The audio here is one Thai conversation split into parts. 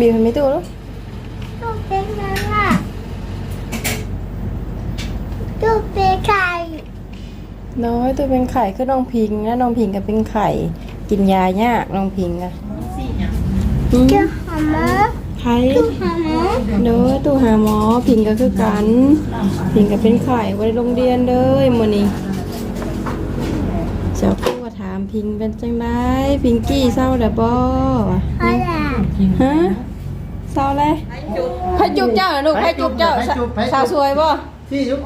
บีบให้ไม่ตู้แล้วตู้เป็นอะไรตู้เป็นไข่น้อยตัวเป็นไข่คือน้องพิงนะน้องพิงก็เป็นไข่กินยายากน้องพิงอะอืมตู้หาหมอไข่ตู้หาหมอเด้อตู้หาหมอพิงก็คือกันพิงก็เป็นไข่ไว้โรงเรียนเด้อมื้อนี้เจ้าผู้ก็ถามพิงเป็นจังไดพิงกี้เศร้าแล้วบ่อะไรฮะ เศร้าเลยใครจุบเจ้าน่ะลูกใครจุบเจ้าสสาวสวยบ่ที่ยุบ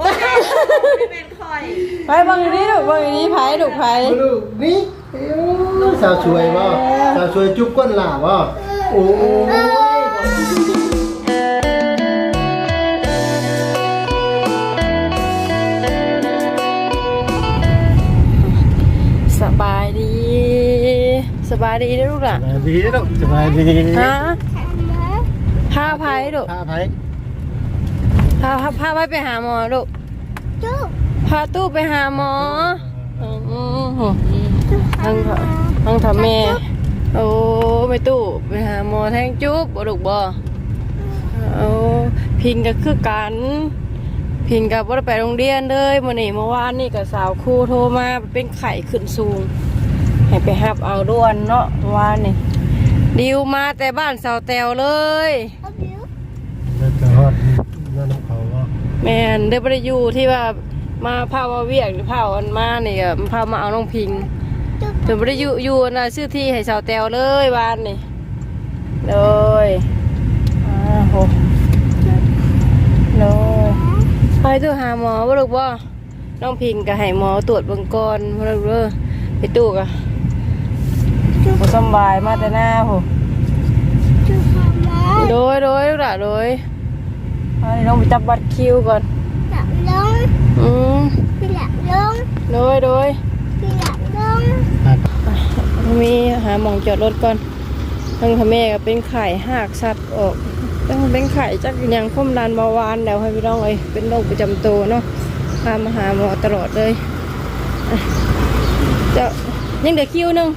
ไปเบังอันนี้ลูกเบังอันนี้ไผลูกไผดูนี่สาวสวยบ่สาวสวยจุ๊บก้นหล่าบ่โอ้ยสบายดี สบายดีเด้อลูกล่ะ สบายดีลูกสบายดี ฮะหาหมอพาไผลูกพาไผพาพาพาไผไปหาหมอลูกตู้พาตู้ไปหาหมออือหือตู้หาทั้งหมอทั้งทำแม่โอ้ไปตู้ไปหาหมอแทงจุ๊บบ่ลูกบ่เอาพิงก็คือกันพิงกับว่าไปโรงเรียนเลยมื่อนี้เมื่อวานนี่กับสาวครูโทรมาเป็นไข่ขึ้นสูง ให้ไปหับเอาด่วนเนาะเมื่อวานนี่ดิวมาแต่บ้านสาวแตวเลย เอาบิว แล้วจะฮอดนั่นน้ำเขาบ่ แม่นได้ประยูที่ว่ามาพามาเวียกหรือพาอันมานี่ก็พามาเอาน้องพิงตู้จนประยูอยู่นะชื่อที่ให้สาวแตวเลยบ้านนี่เลยอ้าวโหเลยไปตัวหาหมอบ่ลูกบ่น้องพิงก็ให้หมอตรวจเบิ่งก่อนบ่ลูกเด้อไปตู้ก็บ่สำบายมาแต่หน้าโหตู้หาหมอโดยโดยลูกหล่ะโดย อันนี้ต้องไปจับบัตรคิวก่อน หลับลงอืมพี่หลับลงโดยโดยพี่หลับลงมีหาหมองจอดรถก่อนทั้งพ่อแม่ก็เป็นไข่หักสัตว์ออกต้องเป็นไข่จักอยังความดันเบาหวานแล้วให้พี่น้องเอ้ยเป็นโรคประจำตัวเนาะพามาหาหมอตลอดเลยอะเจ้ายังเดือคิวหนึง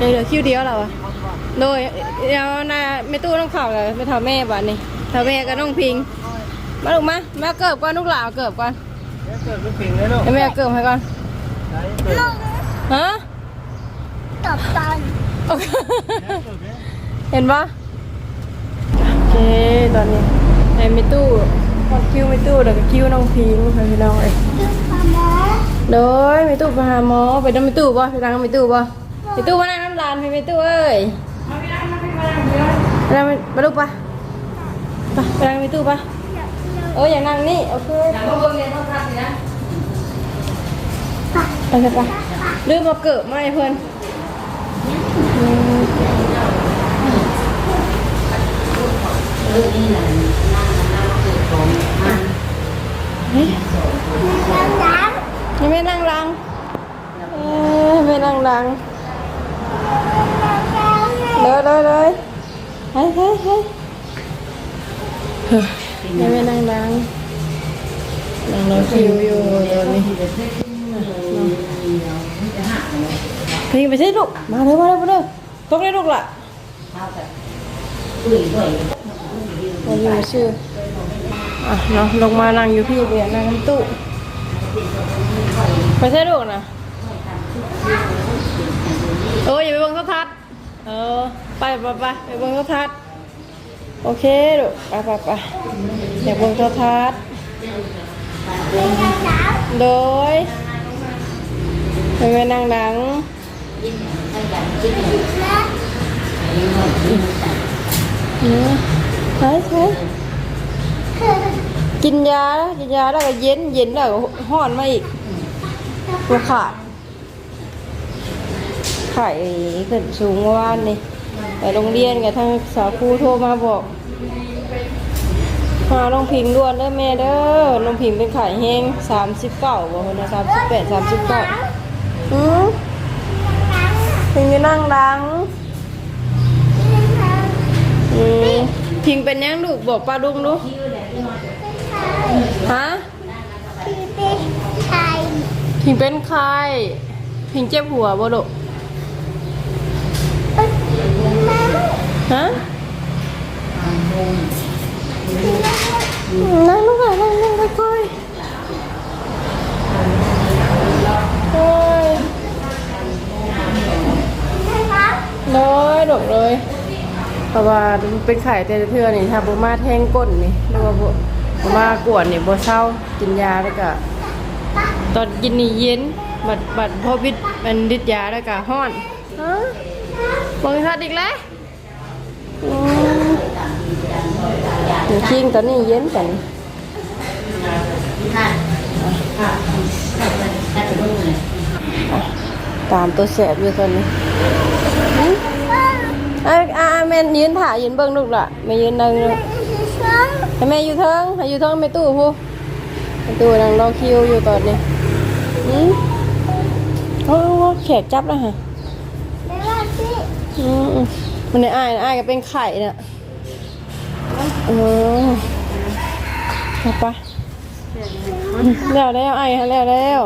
ยังเหลือคิวเดียวแล้วอะโดยเดี๋ยวนาไม่ตู้ต้องเข่าเลยไม่ทำแม่บ้านนี้ ทำแม่ก็ต้องพิง มาลูกมาแม่เกิบก่อนลูกหลานเอาเกิบก่อนเดี๋ยวเกิดลูกปิงเลยลูกให้แม่เอาเกิบให้ก่อนได้เกิดลงฮะตบตันโอเคเห็นปะโอเคตอนนี้ในมิตู้พอดคิวมิตู้เดี๋ยวก็คิวน้องพิงให้พี่น้องเอ้ยตู้หาหมอโดยมิตู้ไปหาหมอไปน้ำมิตู้ป่ะไปนั่งมิตู้ป่ะมิตู้มานั่งน้ำลานให้มิตู้เอ้ยมานั่งมาลูกป่ะ ไปไปนั่งมิตู้ป่ะเอออย่านั่งนี่โอเคไปไปไปลืมมาเกิดมาให้เพื่อนอืมนั่งน้ยังไม่นั่งรังเอ้ยไม่นั่งรังำเลยเลยเลยเฮ้ยเฮ้ยเฮ้ยเฮ้ ยังไม่นั่งรังนั่งรอคิวอยู่ตอนนี้พิงไปสิลูก มาเลยมาเลยมาเลยตกเลยลูกละมาอยู่ชื่ออะเนาะลงมานั่งอยู่พี่เบียร์นั่งน้ำตู้ไปใช่ลูกนะเอออย่าไปเบิ่งโทรทัศน์เออไปไปไปไปเบิ่งโทรทัศน์ โอเคลูกไปไปไปอย่าเบิ่งโทรทัศน์โดยไปไปนั่งดังเออใช่ใช่กินยาแล้วกินยาแล้วก็เย็น เย็นแล้วก็ห้อนมาอีกตัวขาดไข่ขึ้นสูงเมื่อวานนี่ ไปโรงเรียนกับทางสาวครูโทรมาบอกมาลงพิงด่วนเด้อแม่เด้อลงพิงเป็นไข่แห้งสามสิบเก้าบอกคนนะสามสิบแปดสามสิบเก้าอืมพิงจะนั่งดังอืมพิงเป็นยังลูกบอกป้าดุงดูฮะพี่เป็นไข่พิงเป็นใครพิงเจ็บหัวบ่ลูกแม่ ฮะแนั่งลูกอะนั่งนั่งค่อยๆโอ้ยเลยดกเลยเพราะว่าเป็นไข่แต่ละเทื่อนี่ถ้าบ่มาแทงก้นนี่หรือว่าบ่บ่มากวดนี่บ่เศร้ากินยาแล้วก็ตอนกินนี่เย็นบัดบัดพอวิทย์มันดิดยาแล้วก็ฮ้อนฮะ บังคับอีกแล้วอืมเดี๋ยวคิงตอนนี้เย็นกันตามตัวแสบอยู่ตอนนี้หึอะอะแม่ยืนถ่ายยืนเบิ่งลูกล่ะแม่ยืนนั่งเลยให้แม่อยู่เทิงให้อยู่เทิงแม่ตู้พูแม่ตู้นั่งรอคิวอยู่ตอนนี้อืมโอ้แขกจับแล้วฮะ มันในอ้ายนะอ้ายก็เป็นไข่น่ะเออเอาไปแล้วแล้วไอ้ายแล้วแล้ว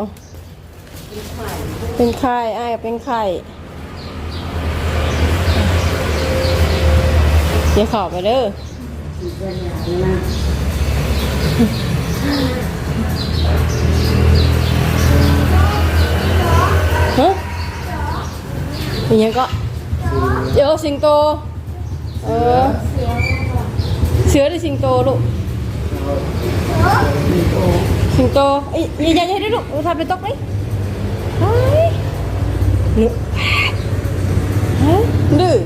เป็นไข่ไอ้ก็เป็นไข่เดี๋ยวขอไปเด้อฮะอย่างเงี้ยก็ เดี๋ยวสิงโต เออ เสือหรือสิงโตลูก สิงโตเอ้ยอย่าอย่าอย่าได้ลูกทำไปตกไหมเฮ้ยหนูฮะดื้อ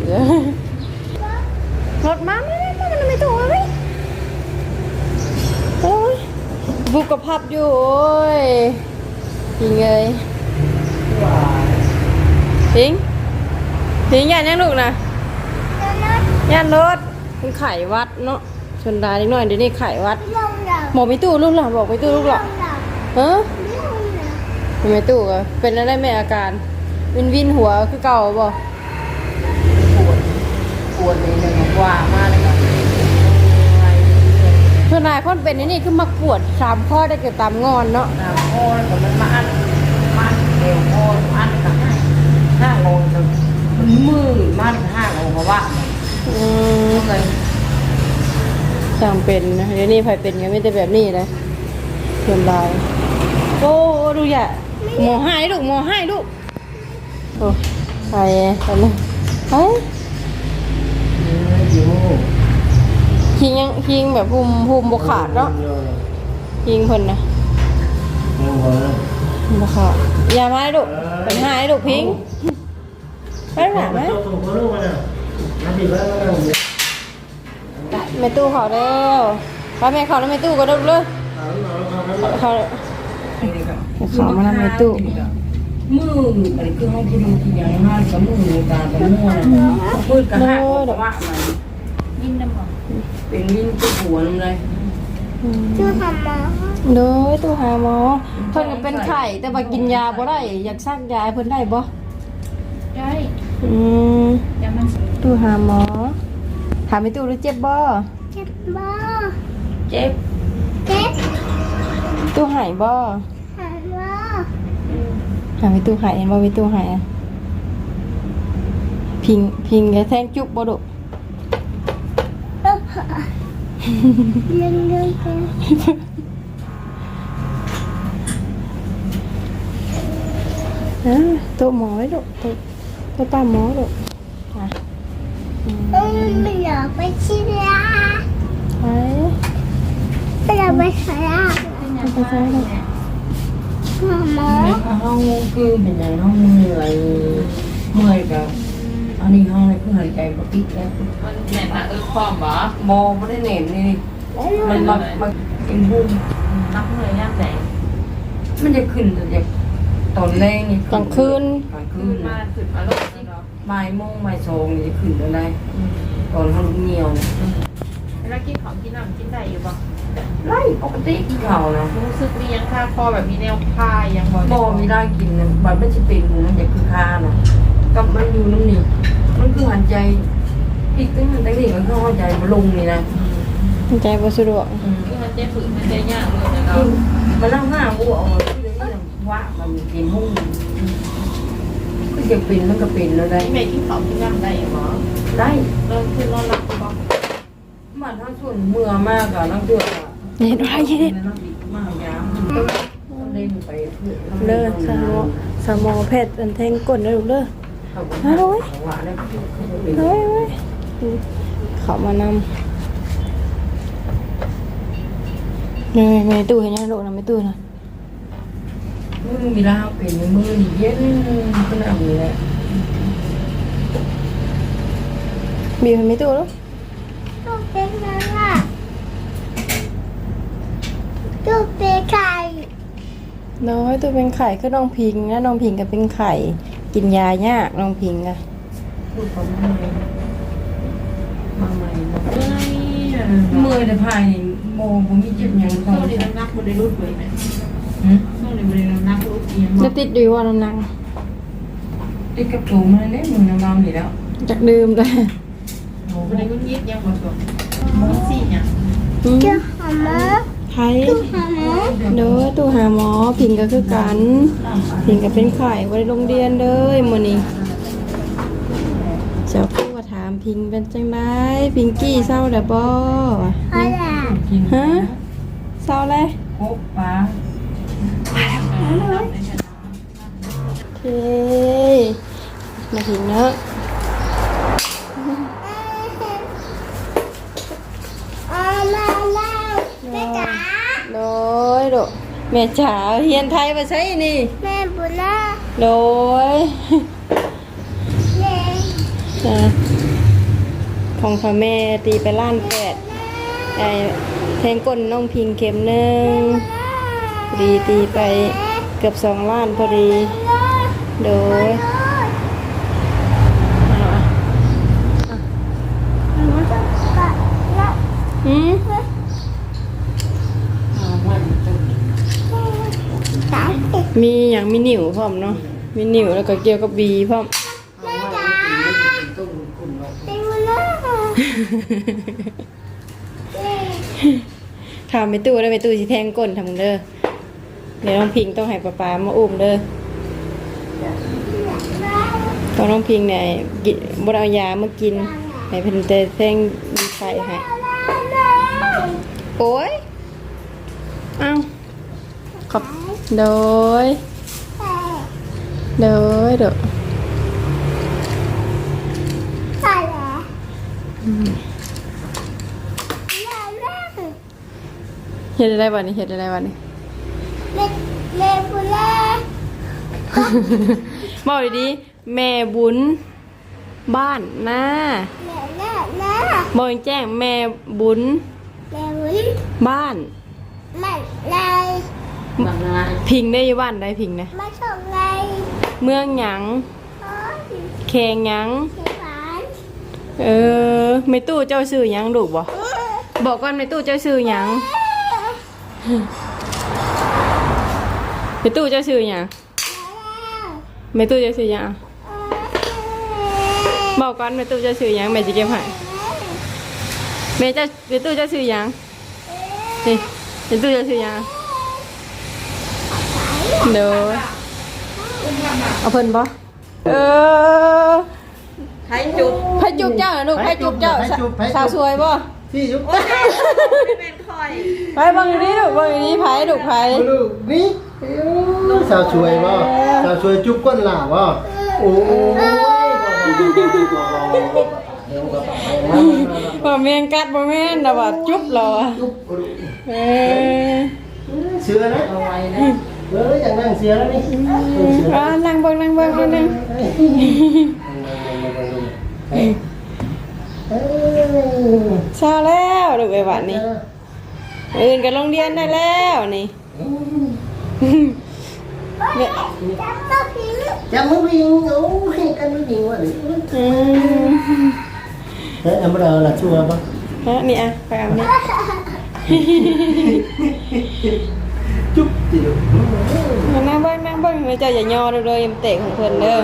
รถมาไม่ไม่ไม่มันไม่ถูกเลยโอ้ยบุกกระพับอยู่โอ้ยยิงเลยพิง พิงยันยังลูกนะยันรถเป็นไขวัดเนาะชนดานิดหน่อยเดี๋ยวนี้ไขวัดหมอไม่ตู้ลูกหล่ะบอกไม่ตู้ลูกหล่ะฮะไม่ตู้ก็เป็นอะไรแม่อาการ วินวินหัวคือเก่าบ่ปวดเลยเลยว่ามากเลยครับชนดาคนเป็นอันนี่คือมาปวดสามข้อได้เกิดตามงอนเนาะน้ำโอ้ยผมมันมาอันมันเอวโอ้ยอันกับห้าโลจน มันมือมันห้าโลเพราะว่าอืมเลยจำเป็นนะเดี๋ยวนี้ไผเป็นกันไม่ได้แบบนี้เลยชนดาโอ้ดูอย่าหมอให้ลูกหมอให้ลูกโอ้ไปตอนนี้เฮ้ยอยู่คิงยังคิงแบบภูมิภูมิบกขาดเนาะคิงเพิ่นนะยังบ่นะบกขาดอย่ามาให้ลูกเป็นหายลูกพิง ไปหาไหมเจ้านน่ะมาดิแล้วแล้วแม่ตู้ขาแล้วพาแม่ขาแล้วแม่ตู้ก็ดุเลยเอาเอาเอขาเขามาแล้วแม่ตู้มืออะไรคือห้องที่ดูที่ยังห้ากับมือตากับมือนะพูดกับห้าเพราะว่ามันยินน้ำมันเป็นยินตัวหัวเลยชื่อหมอโดยตู้หาหมอเพิ่นก็เป็นไข้แต่ว่ากินยาบ่ได้อยากซักยาเพิ่นได้บ่ได้ อืมเดี๋ยวมันตู้หาหมอ ถามแม่ตู้หรือเจ็บบ่เจ็บบ้าเจ็บ เจ็บตู้หายบ่หายบ้าหาแม่ตู้หายเห็นบ่แม่ตู้หายอะพิงพิงแกแทงจุกบ่ดุเรื่องเรื่องเรื่องฮะตัวหมอไว้ดุตัว ตัวป้าหมอดุอะเอ้ยไม่อยากไปชิลาไปไม่อยากไปสาระไปซ้ายดุหมอห้องคือเป็นอย่างห้องเหนื่อยเมื่อยกับอันนี้ห้องเลยคือหายใจปกติแล้วมันแหน่นอะเออความบ่มองไม่ได้เน็ตนี่มันมามาเป็นบุ้มนับเลยย่ำไหนมันจะขึ้นแต่จะ ตอนแรกนี่กลางคืนกลางคืคืนนมาขึ้นมาลงนี่เนาะบ่ายโมงบ่ายสองนี่จะขึ้นอะไรตอนเขาลุกเหนียวเนี่ยแล้วกินของกินน้ำกินได้อยู่บ่ไล่ปกติกินข้าวนะรู้สึกมียังค่าคอแบบมีแนวพายยังบ่บ่ไม่ได้กินนะบัดมันจะเป็นหูมันจะคือคานะกับมันอยู่น้ำนี่มันคือหันใจอีกตั้งแต่นี่มันก็หันใจมันลงนี่นะใจบ่สะดวกคือมันเจ็บฝืนมันเจ็บยากเลยนะเนาะมันนั่งห้ากูเอามาที่นี่นะ ว่ามันกินหุ้งก็จะเป็นมันก็เป็นแล้วได้นี่แม่กินของกินน้ำได้อยู่บ่ได้เริ่มขึ้นนอนหลับบ่มาทั้งส่วนเมื่อมากอะน้ำเดือดอะเห็นว่าเย็นน้ำดิบมากยามต้องเล่นไปเพื่อเด้อสมอสมอแพทย์อันแทงก้นเด้อลูกเด้อเขาบอกว่าหวานแล้วเขาจะเป็นเฮ้ยเว้ยเขามานำนี่แม่ตู้เห็นยังลูกนะแม่ตู้นะ มือมีลาเป็นมือนี่เย็นขนาดนี้แหละบีบให้แม่ตู้ลูกเป็นอะไรตู้เป็นไข่น้อยตู้เป็นไข่ก็น้องพิงนะน้องพิงก็เป็นไข่ กินยายากน้องพิงอะลูกเขามาใหม่มาใหม่มาเมื่อแต่ภายโมผมมีเจ็บยังตอช่วนนี้น้ำหนักบ่ได้รุดเลยแม่หืมช่ วงนี้บ่ได้น้ำหนักรุดเอียงจะติดดีว่าน้ำหนักติดกับตัวมันเล่นมือน้ำดำอยู่แล้วจากดื่มเลยโอ้บ่ได้รุดยิดยังบ่ตัวมันสิหยังอืมเจ้าหอมะไข่หอมะเด้อตู้หาหมอพิงก็คือกันพิงก็เป็นไข่บ่ได้โรงเรียนเด้อมื้อนี้เจ้าผู้ว่าถามพิงเป็นจังไดพิงกี้เศร้าเด้อบ่อะไรกินฮะเศร้าเลยโคกปลา เคมาถึงเนอะแล้วแม่จ๋าโดยโดแม่จ๋าเฮียนไทยมาใช่นี่ แม่บุญนะโดยอของพ่อแม่ตีไปล้านแปดไอแทงก้นน้องพิงเข็มหนึ่งดีตีไปเกือบสองล้านพอดี โดยเอาอะเอามาอืมจ๋าติดมีอย่างมีนิ่วพร้อมเนาะ มีนิ่วแล้วก็เกี่ยวกับบีพร้อมแม่จ๋าเป็นบุญนะแม่ถามไปตู้ได้ไปตู้สิแทงก้นทำเด้อ เดี๋ยวน้องพิงต้องให้ป๊าป๊ามาอุ้มเด้อ ตอนน้องพิงเนี่ยกินบ่ได้เอายามากินให้เพิ่นแต่แทงดีไฟให้โอ้ยเอ้าขอบโดยโดยโดยใส่แหละแม่แม่เฮ็ดอะไรบ้านี้เฮ็ดอะไรบ้านี้แม่แม่บุญนะ บอกดีๆแม่บุญบ้านนะแม่แม่แม่บอกแจ้งแม่บุญแม่บุญบ้านแม่ไรบางนาพิงได้อยู่บ้านได้พิงนะมาส่งไรเมืองหยังโอ้ยแขงหยังเสียฝันเออไม่ตู้เจ้าซื้อหยังลูกบ่บอกก่อนไม่ตู้เจ้าซื้อหยังไม่ตู้เจ้าซื้อหยัง ไม่ตู้เจ้าซื้อหยังบอกก่อนไม่ตู้เจ้าซื้อหยังแม่จะเก็บให้แม่เจ้าไม่ตู้เจ้าซื้อหยังนี่ไม่ตู้เจ้าซื้อหยังเดี๋ยวเอาเพิ่นบ่เออไทยจุดไผจุบเจ้าน่ะลูกไผจุบเจ้าไผจุ๊บไผจุ๊บสาวสวยบ่ ที่ยุบ เป็นค อยไปเบังอยู่นี้ลูกเบังอยู่นี้ไผลูกไผลูกนี่สาวสวยบ่สาวสวยจุ๊บก้นหล่าบ่โอ้ยบ่แม่นกัดบ่แม่นน่ะว่าจุบเหรอเออเสือนะเอาไว้นะเอออย่างนั่งเสือแล้วนี่อ่านั่งเบิ่งนั่งเบิ่งเอาหนึงเออเช้าแล้วลูกไอ้บัดนี้ อื่นก็โรงเรียนได้แล้วนี่เด้อจับตัวผีจับมือวิ่งโอ้ยกันมือวิ่งว่ะอืมเฮ้ยอันเราละชัวร์ป่ะฮะนี่อะไปเอานี่จุ๊บจิ๋วมานั่งเบิ่งนั่งเบิ่งแล้วเจ้าอย่าย่อเด้อเด้ออย่ามาเตะของเพิ่นเด้อ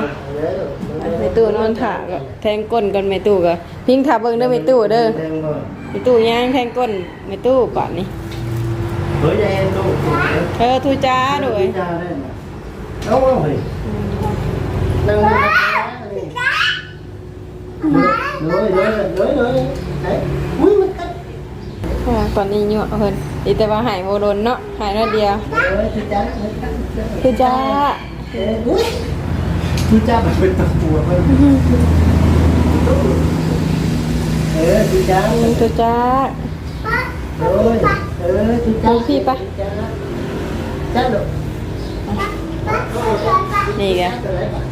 แม่ตู้นอนถาก็แทงก้นก่อนแม่ตู้ก็พิงถาเบิ่งเด้อแม่ตู้เด้อแทงก่อนแม่ตู้ย่างแทงก้นแม่ตู้ก่อนนี่ เฮ้ยยายตู้เออทูจ้าด้วยจ้าได้ไหมเอาเอาเฮ้ยนั่งดูนะเลยเลยเลย โมโดนเนาะหายน้อยเดียวเออทุจ้าคือจ้าเอออุ้ยทุจ้ามันเป็นตะปูเพิ่นเออทุจ้าคือจ้าเออเออทุจ้าดูพี่ปะจ้าลูกนี่ไง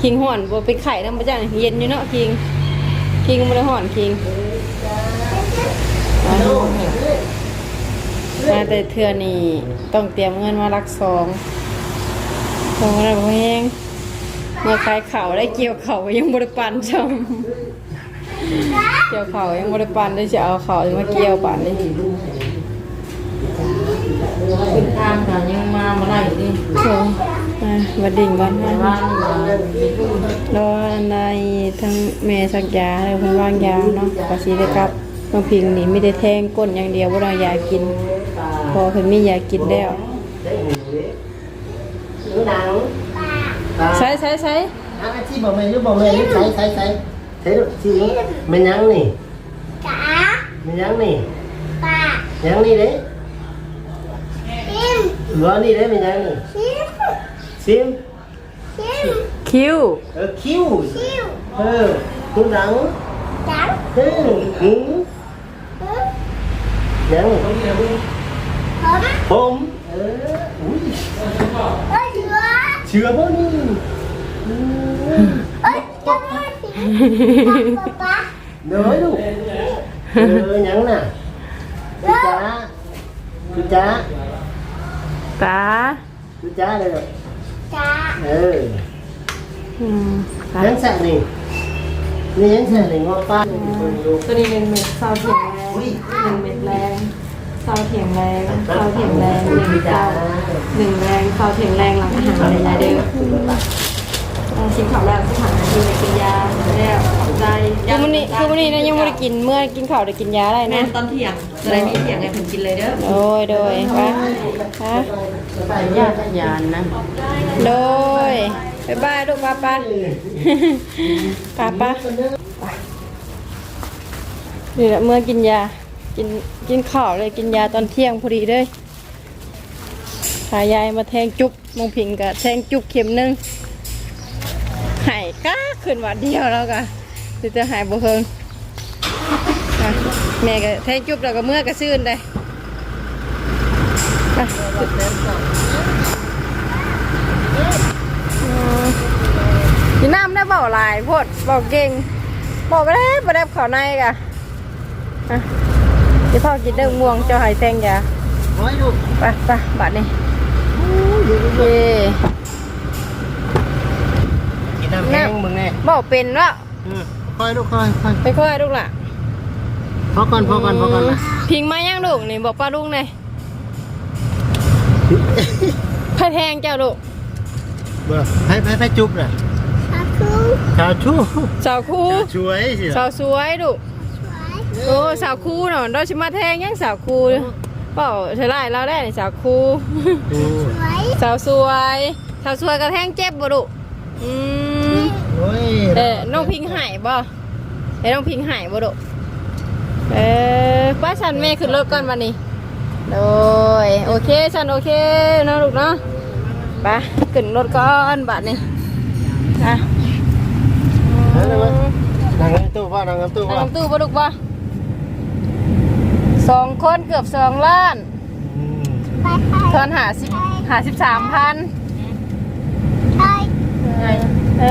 คิงห่อนบ่ไปไข่นำบ่จังเย็นอยู่เนาะคิง คิงบ่ได้ห่อนคิงอ่ามาแต่เทื่อนี่ต้องเตรียมเงินมารักสองโอ้โหแล้วบ่แฮงเมื่อขายข้าวได้เกี่ยวข้าวยังบ่ได้ปั่นซ้ำเกี่ยวข้าวยังบ่ได้ปั่นได้จะเอาข้าวมาเกี่ยวปั่นนี่ ขึ้นทางกันยังมาเมื่ไหร่โอ้มาบัดดิ่งก่อนแต่มาว่านี่ว่าไม่รู้รอนใดทั้งแม่สักยาแล้วเพิ่นวางยาเนาะก็สิได้กลับน้องพิงนี่มีแต่แทงก้นอย่างเดียวบ่ได้ยากิน พอเพิ่นมียากินแล้วใช้ใช้ใช้อ่ที่บอกแม่ยุบอกแม่ยุใช้ใช้ใช้ใช้ลูกที่นี้มันยังนี่จ๋ามันยังนี่ป้ายังนี่เด้ หัวนี่เด้มันยังนี่ซิมซิมซิมคิ้วเออคิ้วซิมเออหนูหนังจังเออหูฮึยังผมผมเอออุ้ยเอ้ยเหลือเชื่อบ่นี่อืมเอ้ยจะมาสิป๊าป๊าเด้อลูกเออยังน่ะคือจ้าคือจ้า ตาคือจ้าเลยลูกจ๋าเอออืมตายังสั่นี่นี่ยังสั่นี่งอป้าตัวนี้เป็นเม็ดซาวเถียงแรงหนึ่งเม็ดแรงซาวเถียงแรงซาวเถียงแรงหนึ่งซาวหนึ่งแรงซาวเถียงแรงหลังอาหารเลยนะเด้ออ่าชิมข้าวแล้วสิถามกินไปกินยาแล้วขอบ ใจคือวันนี้คือวันนี้นะยังไม่ได้กินเมื่อกินข้าวได้กินยาอะไรแม่นะตอนเที่ยงอะไรมีเที่ยงไงถึงกินเลยเด้อโดยโดยไปฮะญาติยานนะโดยบ๊ายบายลูกป้าป้าป้าป้านี่แหละเมื่อกินยา กินกินข้าวเลยกินยาตอนเที่ยงพอดีเลยพายายมาแทงจุ๊บมองพิงกับแทงจุ๊บเข็มหนึงหายก้าขึ้นวันเดียวแล้วก็จะจะหายบ่เพิงอะแม่ก็แทงจุ๊บแล้วก็เมื่อก็ซื่นเลยไปอืมกินน้ำได้เบาหลายโพดเบาเก่งบอกไปแล้วไปแล้วเขาในกะอะเดี๋ยวพ่อกินเรื่องม่วงเจ้าหายแตงยาโอ้ยลูกไปไปบัดนี้เย่กินน้ำแห้งมึงแน่บอกเป็นวะอืม ค่อยลูกค่อยค่อยไปค่อยลูกล่ะพอก่อนพอก่อนพอก่อนนะพิงมายังลูกนี่บอกป้าลุงหน่อยพายแทงเจ้าลูกเบ่ให้ให้ให้จุ๊บน่ะชาคูชาวชูสาวคูช่วยสิสาวสวยลูกสวยโอ้สาวคูเนาะเราชิมาแทงยังสาวคูเปล่าเธอไล่เราได้นี่สาวคูโอ้สวยสาวสวยสาวสวยกระแทงเจ็บบ่ลูกอืมโอ้ ยเออน้องพิงหายบ่เอ้น้องพิงหายบ่ลูกเออป้าฉันแม่ขึ้นรถก่อนวันนี้โดยโอเคฉันโอเคเนาะลูกเนาะไปขึ้นรถก่อนบัดนี้อะนั่งเลยมั้ยนั่งในตู้ป่ะนั่งในตู้นั่งป่ะน้ำตู้บ่ลูกบ่สองคนเกือบสองล้านอืมไปไปทอนหาสิบหาสิบสามพันไป เอ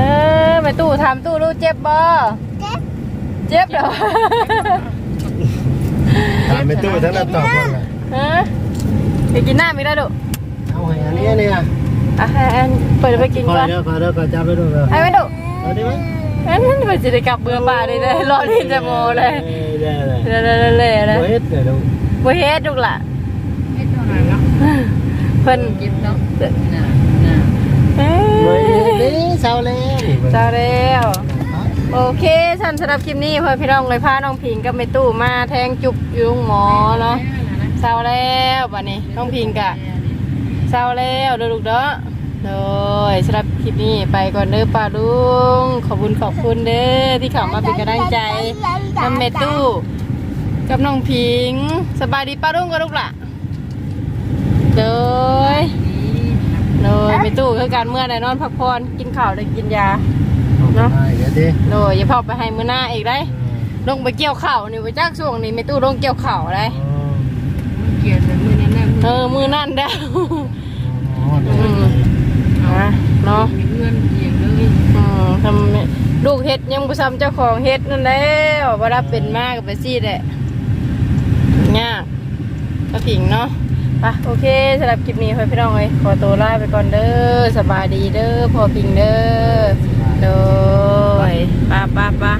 อไปตู้ทำตู้รู้เจ็บบ่เจ็บเจ็บเหรอถามในตู้ทั้งนั้นตอบก่อนล่ะฮะไปกินน้ำอีกแล้วลูกเอาให้อันนี้เนี่ยอะให้อันเปิดไปกินคอก่อยนเด้อคอยเด้อคอยจับไปดูเด้อให้ไปดูเอาได้ไหมอันนั้นมันจะได้กลับเบื่อป่าเลยเลยรอที่จะโมเลยได้ได้เลยเลยเลยเลยโอ้ยเดี๋ยวดูบ่เฮ็ดลูกล่ะไม่เท่าไหร่เนาะเพิ่นกินเนาะน่ะน่ะ เอ้ โอ้ย ย นี่ เศร้าแล้วเจ้าแล้วโอเคฉันสำหรับคลิปนี้เพื่อนพี่น้องเลยพาน้องพิงกับแม่ตู้มาแทงจุบอยู่โรงหมอเนาะเศร้าแล้วบัดนี้น้องพิงกะเศร้าแล้วเด้อลูกเด้อโดยสำหรับคลิปนี้ไปก่อนเด้อป้าลุงขอบคุณขอบคุณเด้อที่เข้ามาเป็นกำลังใจน้ำเมตู้กับน้องพิง สบายดีป้ารุ่งกับลูกหล่ะเดย เดยไปตู้คือการเมื่อไหนนอนพักผ่อนกินข้าวได้กินยา เนาะใช่เดี๋ยวดิโดยอย่าพอไปให้มื้อหน้าอีกได้ ลงไปเกี่ยวข้าวนี่ไปจักช่วงนี้ไม่ตู้ลงเกี่ยวข้าวได้เกลียดแต่มือนั้นแน่เออมือนั่นได้อ๋ออืมนะเนาะมีเพื่อนเกียงเลยอืมทำลูกเฮ็ดยังบ่ซ้ำเจ้าของเฮ็ดนั่นแหล้วบ่รับเป็นมากกับไปซี่แหละยากก็ผิงเนาะ ไปโอเคสำหรับคลิปนี้เพื่อนพี่น้องเลยขอตัวลาไปก่อนเด้อสบายดีเด้อพอพิงเด้อโดยป้าป้าป้า